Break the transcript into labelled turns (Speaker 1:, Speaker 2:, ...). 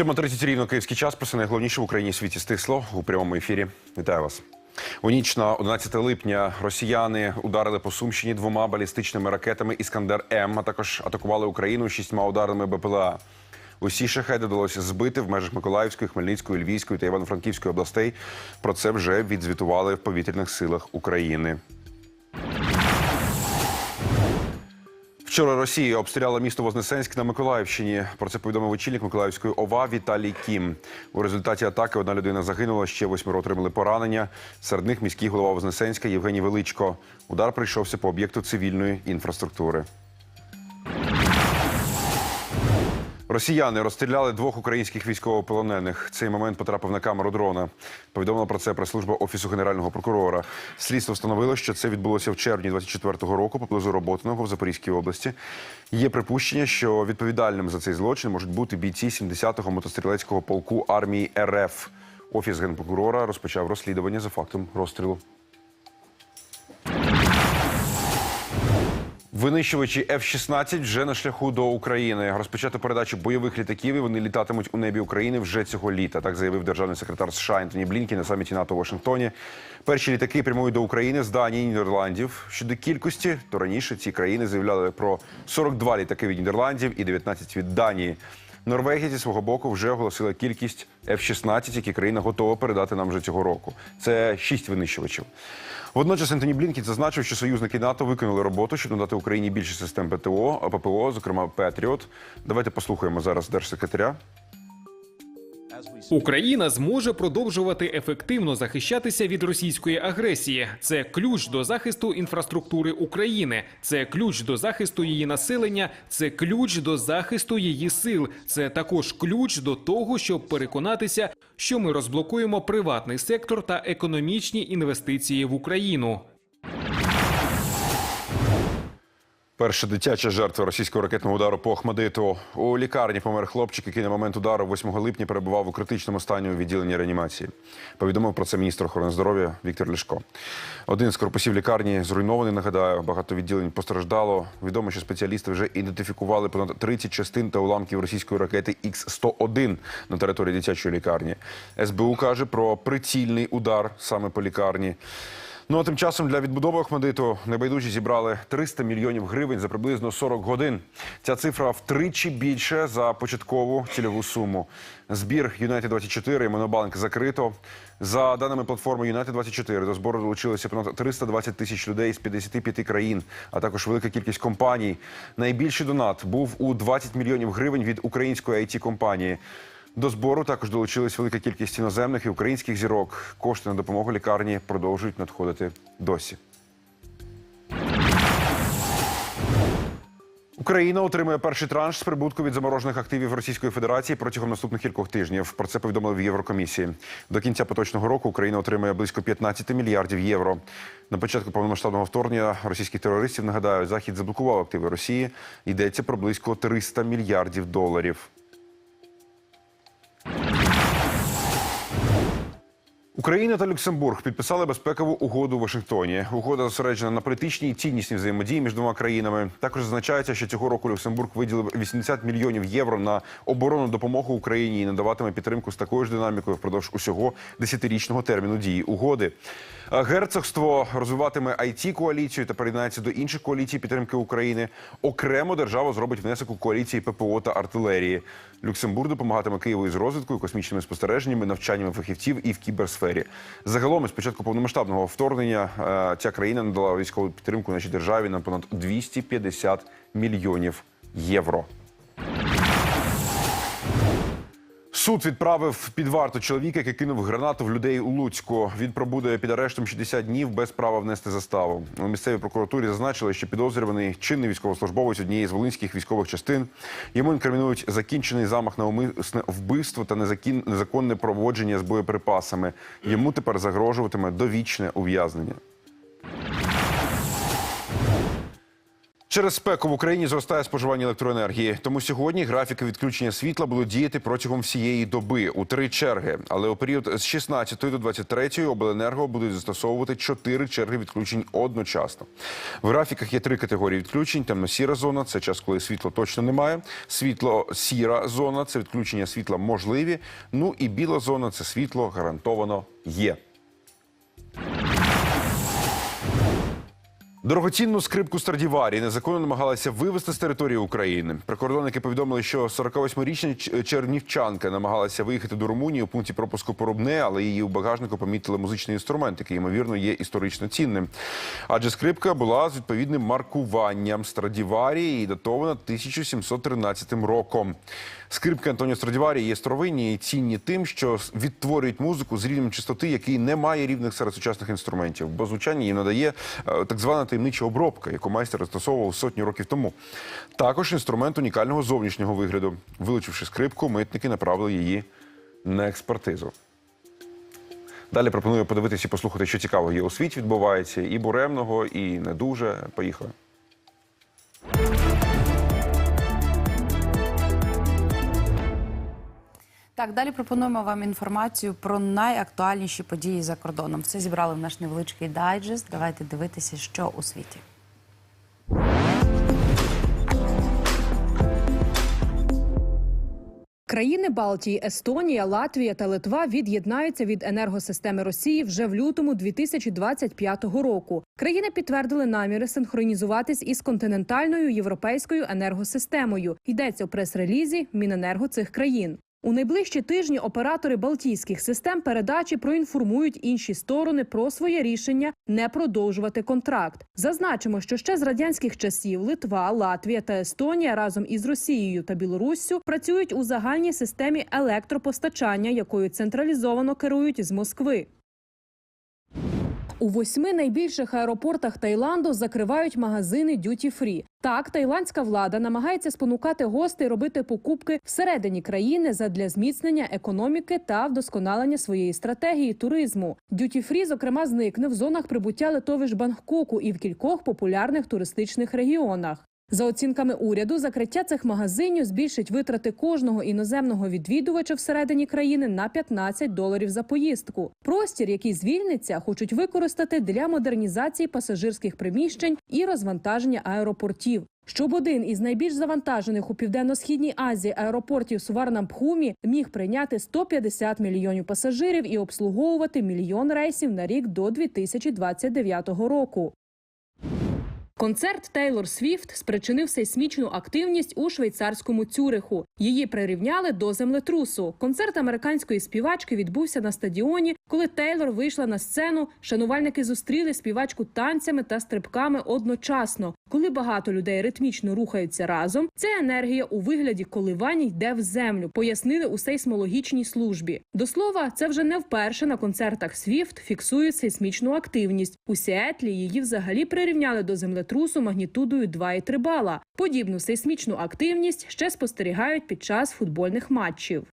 Speaker 1: 7.30 рівно київський час. Про це найголовніше в Україні світі стисло у прямому ефірі. Вітаю вас. У ніч на 11 липня росіяни ударили по Сумщині двома балістичними ракетами Іскандер М, а також атакували Україну шістьма ударами БПЛА. Усі шахеди вдалося збити в межах Миколаївської, Хмельницької, Львівської та Івано-Франківської областей. Про це вже відзвітували в повітряних силах України. Вчора Росія обстріляла місто Вознесенськ на Миколаївщині. Про це повідомив очільник Миколаївської ОВА Віталій Кім. У результаті атаки одна людина загинула, ще восьмеро отримали поранення. Серед них міський голова Вознесенська Євгеній Величко. Удар прийшовся по об'єкту цивільної інфраструктури. Росіяни розстріляли двох українських військовополонених. Цей момент потрапив на камеру дрона. Повідомила про це прес-служба офісу генерального прокурора. Слідство встановило, що це відбулося в червні 24-го року поблизу Роботиного в Запорізькій області. Є припущення, що відповідальним за цей злочин можуть бути бійці 70-го мотострілецького полку армії РФ. Офіс генпрокурора розпочав розслідування за фактом розстрілу. Винищувачі F-16 вже на шляху до України. Розпочато передачу бойових літаків. і Вони літатимуть у небі України вже цього літа. Так заявив державний секретар США Ентоні Блінкі на саміті НАТО у Вашингтоні. Перші літаки прямують до України з Данії, і Нідерландів. Щодо кількості, то раніше ці країни заявляли про 42 літаки від Нідерландів і 19 від Данії. Норвегія зі свого боку вже оголосила кількість F-16, які країна готова передати нам вже цього року. Це шість винищувачів. Водночас Ентоні Блінкін зазначив, що союзники НАТО виконали роботу, щоб надати Україні більше систем ПТО, ППО, зокрема Петріот. Давайте послухаємо зараз держсекретаря.
Speaker 2: Україна зможе продовжувати ефективно захищатися від російської агресії. Це ключ до захисту інфраструктури України. Це ключ до захисту її населення. Це ключ до захисту її сил. Це також ключ до того, щоб переконатися, що ми розблокуємо приватний сектор та економічні інвестиції в Україну.
Speaker 1: Перша дитяча жертва російського ракетного удару по Ахмадиту. У лікарні помер хлопчик, який на момент удару 8 липня перебував у критичному стані у відділенні реанімації. Повідомив про це міністр охорони здоров'я Віктор Ляшко. Один з корпусів лікарні зруйнований. Нагадаю, багато відділень постраждало. Відомо, що спеціалісти вже ідентифікували понад 30 частин та уламків російської ракети Х-101 на території дитячої лікарні. СБУ каже про прицільний удар саме по лікарні. Ну а тим часом для відбудови Охмадиту небайдужі зібрали 300 мільйонів гривень за приблизно 40 годин. Ця цифра втричі більше за початкову цільову суму. Збір Юнайтед 24 і Монобанк закрито. За даними платформи Юнайтед 24 до збору долучилося понад 320 тисяч людей з 55 країн, а також велика кількість компаній. Найбільший донат був у 20 мільйонів гривень від української it компанії. До збору також долучилась велика кількість іноземних і українських зірок. Кошти на допомогу лікарні продовжують надходити досі. Україна отримує перший транш з прибутку від заморожених активів Російської Федерації протягом наступних кількох тижнів. Про це повідомили в Єврокомісії. До кінця поточного року Україна отримує близько 15 мільярдів євро. На початку повномасштабного вторгнення російських терористів нагадаю, захід заблокував активи Росії. Йдеться про близько 300 мільярдів доларів. Україна та Люксембург підписали безпекову угоду у Вашингтоні. Угода зосереджена на політичній і ціннісній взаємодії між двома країнами. Також зазначається, що цього року Люксембург виділив 80 мільйонів євро на оборонну допомогу Україні і надаватиме підтримку з такою ж динамікою впродовж усього десятирічного терміну дії угоди. Герцогство розвиватиме it коаліцію та приєднається до інших коаліцій підтримки України. Окремо держава зробить внесок у коаліції ППО та артилерії. Люксембург допомагатиме Києву із розвідкою, космічними спостереженнями, навчаннями фахівців і в кіберсфері. Загалом, з початку повномасштабного вторгнення, е, ця країна надала військову підтримку нашій державі на понад 250 мільйонів євро. Суд відправив під варту чоловіка, який кинув гранату в людей у Луцьку. Він пробуде під арештом 60 днів без права внести заставу. У місцевій прокуратурі зазначили, що підозрюваний чинний військовослужбовець однієї з волинських військових частин. Йому інкримінують закінчений замах на умисне вбивство та незаконне проводження з боєприпасами. Йому тепер загрожуватиме довічне ув'язнення. Через спеку в Україні зростає споживання електроенергії. Тому сьогодні графіки відключення світла будуть діяти протягом всієї доби у три черги. Але у період з 16 до 23 обленерго будуть застосовувати чотири черги відключень одночасно. В графіках є три категорії відключень: темно-сіра зона це час, коли світла точно немає. Світло-сіра зона це відключення світла можливі. Ну і біла зона це світло гарантовано є. Дорогоцінну скрипку Страдіварі незаконно намагалися вивезти з території України. Прикордонники повідомили, що 48-річна чернівчанка намагалася виїхати до Румунії у пункті пропуску Порубне, але її у багажнику помітили музичний інструмент, який ймовірно є історично цінним. Адже скрипка була з відповідним маркуванням Страдіварі і датована 1713 роком. Скрипки Антоніо Страдіварі є старовинні і цінні тим, що відтворюють музику з рівнем чистоти, який не має рівних серед сучасних інструментів, бо звучання їм надає е, так звана таємнича обробка, яку майстер застосовував сотні років тому. Також інструмент унікального зовнішнього вигляду. Вилучивши скрипку, митники направили її на експертизу. Далі пропоную подивитися і послухати, що цікавого є у світі відбувається, і буремного, і не дуже. Поїхали.
Speaker 3: Так, далі пропонуємо вам інформацію про найактуальніші події за кордоном. Все зібрали в наш невеличкий дайджест. Давайте дивитися, що у світі.
Speaker 4: Країни Балтії, Естонія, Латвія та Литва від'єднаються від енергосистеми Росії вже в лютому 2025 року. Країни підтвердили наміри синхронізуватись із континентальною європейською енергосистемою. Йдеться у прес-релізі Міненерго цих країн. У найближчі тижні оператори балтійських систем передачі проінформують інші сторони про своє рішення не продовжувати контракт. Зазначимо, що ще з радянських часів Литва, Латвія та Естонія разом із Росією та Білоруссю працюють у загальній системі електропостачання, якою централізовано керують з Москви. У восьми найбільших аеропортах Таїланду закривають магазини дюті фрі. Так, таїландська влада намагається спонукати гостей робити покупки всередині країни задля зміцнення економіки та вдосконалення своєї стратегії туризму. Дюті фрі, зокрема, зникне в зонах прибуття литовиш Бангкоку і в кількох популярних туристичних регіонах. За оцінками уряду, закриття цих магазинів збільшить витрати кожного іноземного відвідувача всередині країни на 15 доларів за поїздку. Простір, який звільниться, хочуть використати для модернізації пасажирських приміщень і розвантаження аеропортів. Щоб один із найбільш завантажених у південно-східній Азії аеропортів Суварнампхумі міг прийняти 150 мільйонів пасажирів і обслуговувати мільйон рейсів на рік до 2029 року. Концерт Тейлор Свіфт спричинив сейсмічну активність у швейцарському Цюриху. Її прирівняли до землетрусу. Концерт американської співачки відбувся на стадіоні. Коли Тейлор вийшла на сцену, шанувальники зустріли співачку танцями та стрибками одночасно. Коли багато людей ритмічно рухаються разом, ця енергія у вигляді коливань йде в землю. Пояснили у сейсмологічній службі. До слова, це вже не вперше на концертах Свіфт фіксують сейсмічну активність. У Сіетлі її взагалі прирівняли до землетрусу магнітудою 2,3 бала. Подібну сейсмічну активність ще спостерігають під час футбольних матчів.